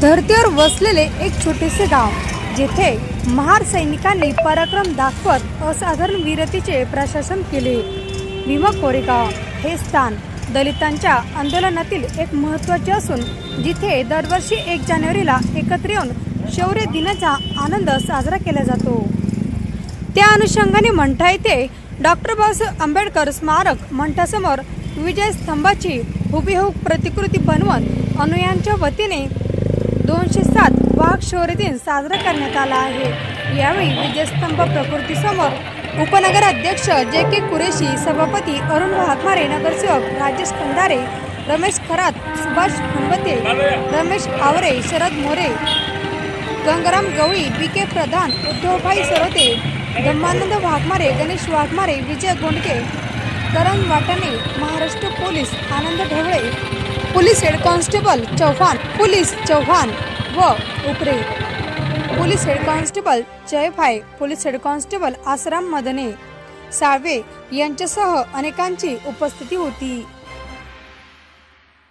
धरतीवर वसलेले एक छोटेसे गाव जेथे महार सैनिकांनी पराक्रम दाखवत असाधारण वीरतेचे प्रशासन केले. भीमा कोरेगाव हे स्थान दलितांच्या आंदोलनातील एक महत्त्वाचे असून जिथे दरवर्षी एक जानेवारीला एकत्र येऊन शौर्य दिनाचा आनंद साजरा केला जातो. त्या अनुषंगाने मंठा येथे डॉक्टर बाबासाहेब आंबेडकर स्मारक मंठासमोर विजय स्तंभाची हुबेहूब प्रतिकृती बनवत अनुयांच्या वतीने दोनशे सात वाघ शौर्य दिन साजरा करण्यात आला आहे. यावेळी विजयस्तंभ प्रकृतीसमोर उपनगर अध्यक्ष जे के कुरेशी सभापती अरुण वाघमारे नगरसेवक राजेश कंधारे रमेश खरात सुभाष खंबते रमेश आवरे शरद मोरे गंगाराम गवळी बी के प्रधान उद्धवभाई सरोते Dhammanand Waghmare Ganesh Waghmare Vijay Gondke Karan Watane Maharashtra police Anand Dhawale police head constable Chavan police Chavan व Upare. Police head constable Jaybhai police head constable Asaram Madane Salve यांच्यासह अनेकांची उपस्थिती होती.